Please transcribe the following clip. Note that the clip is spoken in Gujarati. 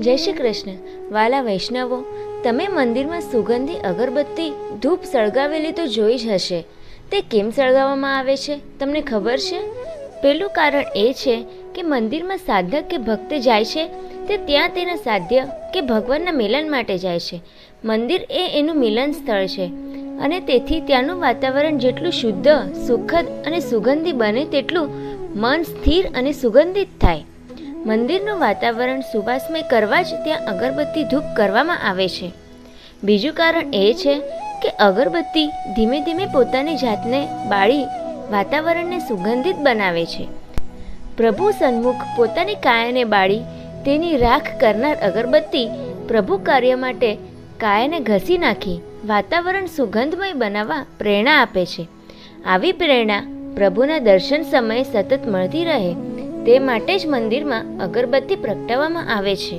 જય શ્રી કૃષ્ણ. વાલા વૈષ્ણવો, તમે મંદિરમાં સુગંધી, અગરબત્તી, ધૂપ સળગાવેલી તો જોઈ જ હશે. તે કેમ સળગાવવામાં આવે છે? તમને ખબર છે? પેલું કારણ એ છે કે મંદિરમાં સાધક કે ભક્ત જાય છે, તે ત્યાં તેના સાધ્ય કે ભગવાનના મિલન માટે જાય છે. મંદિર એ એનું મિલન સ્થળ છે અને તેથી ત્યાંનું વાતાવરણ જેટલું શુદ્ધ, સુખદ અને સુગંધી બને તેટલું મન સ્થિર અને સુગંધિત થાય. મંદિરનું વાતાવરણ સુવાસમય કરવા જ ત્યાં અગરબત્તી ધૂપ કરવામાં આવે છે. બીજું કારણ એ છે કે અગરબત્તી ધીમે ધીમે પોતાની જાતને બાળી વાતાવરણને સુગંધિત બનાવે છે. પ્રભુ સન્મુખ પોતાની કાયાને બાળી તેની રાખ કરનાર અગરબત્તી પ્રભુ કાર્ય માટે કાયાને ઘસી નાખી વાતાવરણ સુગંધમય બનાવવા પ્રેરણા આપે છે. આવી પ્રેરણા પ્રભુના દર્શન સમયે સતત મળતી રહે. તે માટે જ મંદિરમાં અગરબત્તી પ્રગટાવવામાં આવે છે.